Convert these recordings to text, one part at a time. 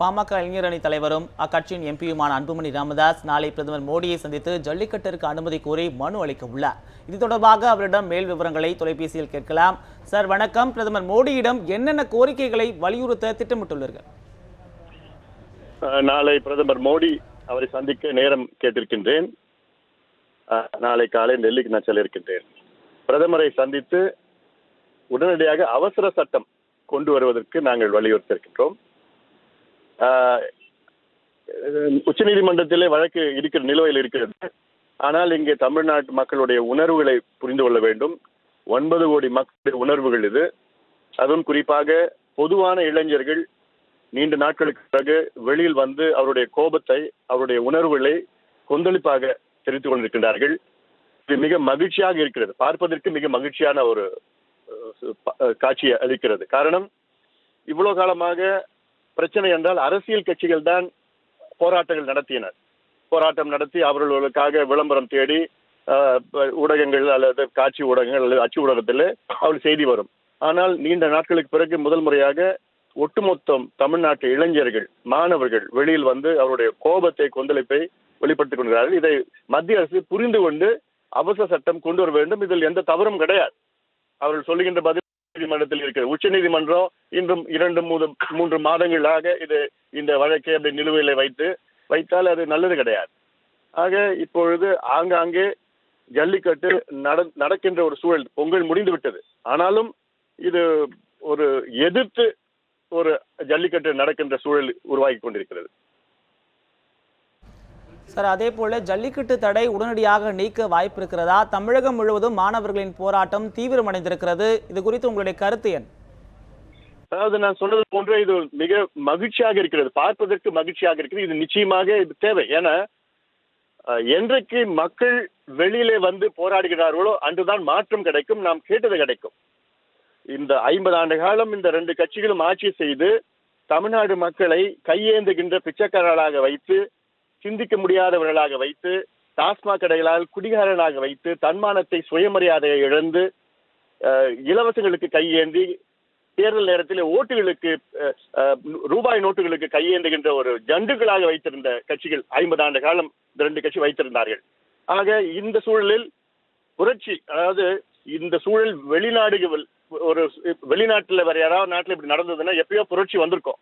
பாமக இளைஞர் அணி தலைவரும் அக்கட்சியின் எம்பியுமான அன்புமணி ராமதாஸ் நாளை பிரதமர் மோடியை சந்தித்து ஜல்லிக்கட்டிற்கு அனுமதி கோரி மனு அளிக்க உள்ளார் இது தொடர்பாக அவரிடம் மேல் விவரங்களை தொலைபேசியில் கேட்கலாம். சார் வணக்கம். பிரதமர் மோடியிடம் என்னென்ன கோரிக்கைகளை வலியுறுத்த திட்டமிட்டுள்ளீர்கள்? நாளை பிரதமர் மோடி அவரை சந்திக்க நேரம் கேட்டிருக்கின்றேன். நாளை காலை டெல்லிக்கு நான் செல்ல இருக்கின்றேன் பிரதமரை சந்தித்து உடனடியாக அவசர சட்டம் கொண்டு வருவதற்கு நாங்கள் வலியுறுத்தி இருக்கின்றோம் உச்சநீதிமன்றத்திலே வழக்கு இருக்கிற நிலுவையில் இருக்கிறது. ஆனால் இங்கே தமிழ்நாட்டு மக்களுடைய உணர்வுகளை புரிந்து கொள்ள வேண்டும். ஒன்பது கோடி மக்களுடைய உணர்வுகள் இது. அதுவும் குறிப்பாக பொதுவான இளைஞர்கள் நீண்ட நாட்களுக்கு பிறகு வெளியில் வந்து அவருடைய கோபத்தை அவருடைய உணர்வுகளை கொந்தளிப்பாக தெரிவித்துக் கொண்டிருக்கின்றார்கள். இது மிக மகிழ்ச்சியாக இருக்கிறது. பார்ப்பதற்கு மிக மகிழ்ச்சியான ஒரு காட்சியை அளிக்கிறது. காரணம் இவ்வளவு காலமாக பிரச்சனை என்றால் அரசியல் கட்சிகள் தான் போராட்டங்கள் நடத்தினர். போராட்டம் நடத்தி அவர்களுக்காக விளம்பரம் தேடி ஊடகங்கள் அல்லது காட்சி ஊடகங்கள் அல்லது அச்சு ஊடகத்தில் அவள் செய்தி வரும். ஆனால் நீண்ட நாட்களுக்கு பிறகு முதல் முறையாக ஒட்டுமொத்தம் தமிழ்நாட்டு இளைஞர்கள் மாணவர்கள் வெளியில் வந்து அவருடைய கோபத்தை கொந்தளிப்பை வெளிப்படுத்திக் கொள்கிறார்கள். இதை மத்திய அரசு புரிந்து கொண்டு அவசர சட்டம் கொண்டு வர வேண்டும். இதில் எந்த தவறும் கிடையாது. அவர்கள் சொல்லுகின்ற பதில் நீதிமன்றத்தில் இருக்கிறது. உச்ச நீதிமன்றம் இன்றும் இரண்டு மூன்று மூன்று மாதங்களாக இது இந்த வழக்கை அப்படி நிலுவையில் வைத்து வைத்தால் அது நல்லது கிடையாது. ஆக இப்பொழுது ஆங்காங்கே ஜல்லிக்கட்டு நட நடக்கின்ற ஒரு சூழல் பொங்கல் முடிந்து விட்டது. ஆனாலும் இது ஒரு எதிர்த்து ஒரு ஜல்லிக்கட்டு நடக்கின்ற சூழல் உருவாகி கொண்டிருக்கிறது. சார் அதே போல ஜல்லிக்கட்டு தடை உடனடியாக நீக்க வாய்ப்பு இருக்கிறதா தமிழகம் முழுவதும் மாணவர்களின் போராட்டம் தீவிரமடைந்திருக்கிறது. இது குறித்து உங்களுடைய கருத்து என்ன? அதாவது நான் சொன்னது போன்ற இது மிக மகிழ்ச்சியாக இருக்கிறது. பார்ப்பதற்கு மகிழ்ச்சியாக இருக்கிறது இது நிச்சயமாக இது தேவை. ஏன்னா என்றைக்கு மக்கள் வெளியிலே வந்து போராடுகிறார்களோ அன்றுதான் மாற்றம் கிடைக்கும் நாம் கேட்டது கிடைக்கும். இந்த ஐம்பது ஆண்டு காலம் இந்த ரெண்டு கட்சிகளும் ஆட்சி செய்து தமிழ்நாடு மக்களை கையேந்துகின்ற பிச்சைக்காரர்களாக வைத்து சிந்திக்க முடியாதவர்களாக வைத்து டாஸ்மாக் கடைகளால் குடிகாரனாக வைத்து தன்மானத்தை சுயமரியாதையை இழந்து இலவசங்களுக்கு கையேந்தி தேர்தல் நேரத்தில் ஓட்டுகளுக்கு ரூபாய் நோட்டுகளுக்கு கையேந்துகின்ற ஒரு ஜண்டுகளாக வைத்திருந்த கட்சிகள் ஐம்பது ஆண்டு காலம் இந்த ரெண்டு கட்சி வைத்திருந்தார்கள். ஆக இந்த சூழலில் புரட்சி அதாவது இந்த சூழல் வெளிநாடுகள் ஒரு வெளிநாட்டில் வேற யாராவது நாட்டில் இப்படி நடந்ததுன்னா எப்பயோ புரட்சி வந்திருக்கும்.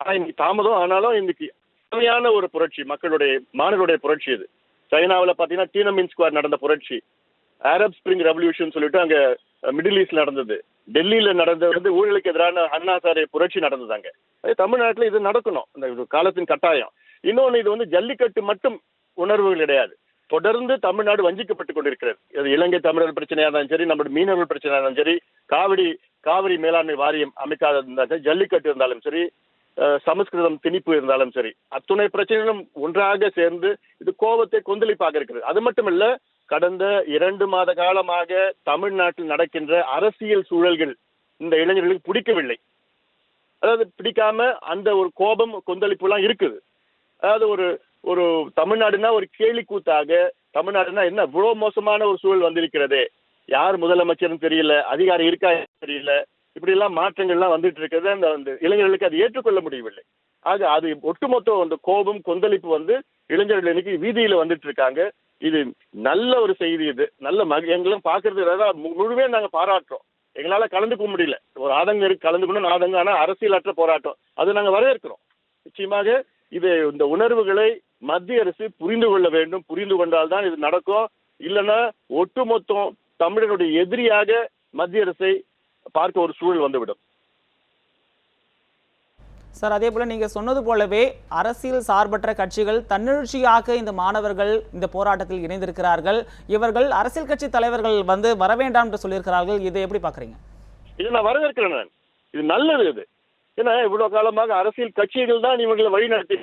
ஆனால் இன்னைக்கு தாமதம் ஆனாலும் இன்னைக்கு கடுமையான ஒரு புரட்சி மக்களுடைய மாணவருடைய புரட்சி இது. சைனாவில் பார்த்தீங்கன்னா டீனமின் ஸ்கொயர் நடந்த புரட்சி. அரப் ஸ்பிரிங் ரெவல்யூஷன் சொல்லிட்டு அங்கே மிடில் ஈஸ்ட் நடந்தது. டெல்லியில் நடந்தது வந்து ஊழலுக்கு எதிரான அண்ணா சாரை புரட்சி நடந்தது அங்கே. தமிழ்நாட்டில் இது நடக்கணும். இந்த காலத்தின் கட்டாயம். இன்னொன்று இது வந்து ஜல்லிக்கட்டு மட்டும் உணர்வுகள் கிடையாது. தொடர்ந்து தமிழ்நாடு வஞ்சிக்கப்பட்டு கொண்டிருக்கிறது. இது இலங்கை தமிழர் பிரச்சனையாக இருந்தாலும் சரி நம்முடைய மீனவர்கள் பிரச்சனையாக இருந்தாலும் சரி காவிரி காவிரி மேலாண்மை வாரியம் அமைக்காத இருந்தாலும் சரி ஜல்லிக்கட்டு இருந்தாலும் சரி சமஸ்கிருதம் திணிப்பு இருந்தாலும் சரி அத்துணை பிரச்சனைகளும் ஒன்றாக சேர்ந்து இது கோபத்தை கொந்தளிப்பாக இருக்கிறது. அது மட்டுமல்ல கடந்த இரண்டு மாத காலமாக தமிழ்நாட்டில் நடக்கின்ற அரசியல் சூழல்கள் இந்த இளைஞர்களுக்கு பிடிக்கவில்லை. அதாவது பிடிக்காம அந்த ஒரு கோபம் கொந்தளிப்பு எல்லாம் இருக்குது. அதாவது ஒரு ஒரு தமிழ்நாடுனா ஒரு கேலி கூத்தாக தமிழ்நாடுனா என்ன இவ்வளவு மோசமான ஒரு சூழல் வந்திருக்கிறதே. யார் முதலமைச்சர்னு தெரியல அதிகாரி இருக்கா தெரியல இப்படி எல்லாம் மாற்றங்கள்லாம் வந்துட்டு இருக்கிறது அந்த அந்த இளைஞர்களுக்கு அது ஏற்றுக்கொள்ள முடியவில்லை. ஆக அது ஒட்டுமொத்த அந்த கோபம் கொந்தளிப்பு வந்து இளைஞர்கள் இன்னைக்கு வீதியில வந்துட்டு இருக்காங்க இது நல்ல ஒரு செய்தி இது. நல்ல மக எங்களும் பார்க்கறது அதாவது நாங்க பாராட்டுறோம். எங்களால கலந்துக்க முடியல. ஒரு ஆதங்கம் இருக்கு கலந்துக்கணும் ஆதங்கம் ஆனா அரசியலற்ற போராட்டம். அது நாங்க வரவேற்கிறோம். நிச்சயமாக இது இந்த உணர்வுகளை மத்திய அரசு புரிந்து கொள்ள வேண்டும். புரிந்து கொண்டால்தான் இது நடக்கும். இல்லைன்னா ஒட்டுமொத்தம் தமிழனுடைய எதிரியாக மத்திய அரசை பார்க்க ஒரு சூழல் வந்துவிடும். சார் அதே போல நீங்க சொன்னது போலவே அரசியல் சார்பற்ற கட்சிகள் தன்னெழுச்சியாக இந்த மாணவர்கள் இந்த போராட்டத்தில் இணைந்திருக்கிறார்கள். இவர்கள் அரசியல் கட்சி தலைவர்கள் வந்து வர வேண்டாம் என்று சொல்லியிருக்கிறார்கள். இதை எப்படி பாக்குறீங்க இதை நான் வரவேற்கிறேன் நான். இது நல்லது இது. ஏன்னா இவ்வளவு காலமாக அரசியல் கட்சிகள் தான் இவங்களை வழிநடத்தி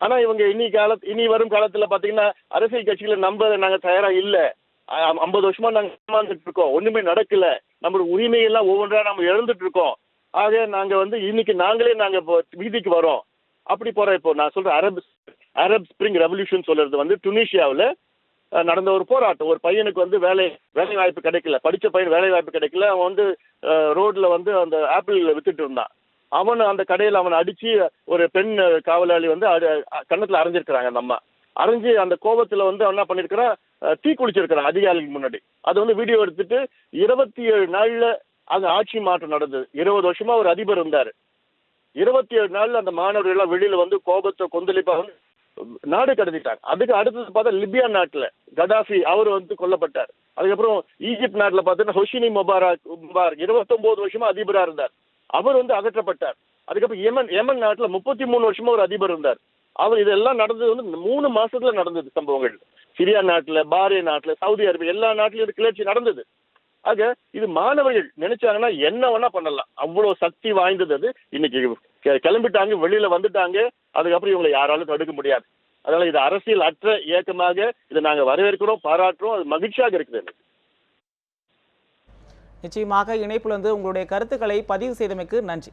ஆனா இவங்க இனி கால இனி வரும் காலத்துல பாத்தீங்கன்னா அரசியல் கட்சிகளை நம்ப நாங்க தயாரா இல்ல. ஐம்பது வருஷமா நாங்க ஏமாந்துட்டு இருக்கோம். ஒண்ணுமே நடக்கல. நம்மளோட உரிமையெல்லாம் ஒவ்வொன்றா நம்ம இழந்துட்டு இருக்கோம் ஆக நாங்க வந்து இன்னைக்கு நாங்களே நாங்க இப்போ வீதிக்கு வரோம். அப்படி போற இப்போ நான் சொல்கிற அரபு அரப் ஸ்பிரிங் ரெவல்யூஷன் சொல்றது வந்து டுனிஷியாவில் நடந்த ஒரு போராட்டம். ஒரு பையனுக்கு வந்து வேலை வேலை வாய்ப்பு கிடைக்கல. படித்த பையன் வேலை வாய்ப்பு கிடைக்கல. அவன் வந்து ரோட்ல வந்து அந்த ஆப்பிள் வித்துட்டு இருந்தான். அவன் அந்த கடையில் அவனை அடிச்சு ஒரு பெண் காவலாளி வந்து கன்னத்தில் அரைஞ்சிருக்கிறாங்க நம்ம அம்மா. அரைஞ்சு அந்த கோபத்தில் வந்து அவன் என்ன பண்ணியிருக்கிறான் தீ குளிச்சிருக்கிறாங்க அதிகாரிகளுக்கு முன்னாடி. அது வந்து வீடியோ எடுத்துட்டு இருபத்தி ஏழு நாள்ல அங்க ஆட்சி மாற்றம் நடந்தது. இருபது வருஷமா ஒரு அதிபர் இருந்தாரு. இருபத்தி ஏழு நாள்ல அந்த மாணவர்கள் எல்லாம் வெளியில வந்து கோபத்தை கொந்தளிப்பா வந்து நாடு கடத்திட்டாங்க. அதுக்கு அடுத்தது பார்த்தா லிபியா நாட்டுல கடாஃபி அவர் வந்து கொல்லப்பட்டார். அதுக்கப்புறம் ஈஜிப்ட் நாட்டுல பார்த்தீங்கன்னா ஹொஷினி முபாரக் முபாரக் இருபத்தொன்பது வருஷமா அதிபரா இருந்தார். அவர் வந்து அகற்றப்பட்டார். அதுக்கப்புறம் எமன் எமன் நாட்டுல முப்பத்தி மூணு வருஷமா ஒரு அதிபர் இருந்தார். அவர் இதெல்லாம் நடந்தது வந்து மூணு மாசத்துல நடந்தது சம்பவங்கள். சிரியா நாட்டுல பாரிய நாட்டுல சவுதி அரேபியா எல்லா நாட்டிலும் இது கிளர்ச்சி நடந்தது. ஆக இது மாணவர்கள் நினைச்சாங்கன்னா என்ன வேணா பண்ணலாம். அவ்வளவு சக்தி வாய்ந்தது அது. இன்னைக்கு கிளம்பிட்டாங்க வெளியில வந்துட்டாங்க. அதுக்கப்புறம் இவங்களை யாராலும் தடுக்க முடியாது. அதனால இது அரசியல் அற்ற இயக்கமாக இதை நாங்க வரவேற்கிறோம் பாராட்டுறோம். அது மகிழ்ச்சியாக இருக்குது எனக்கு. நிச்சயமாக இணைப்புல வந்து உங்களுடைய கருத்துக்களை பதிவு செய்தமைக்கு நன்றி.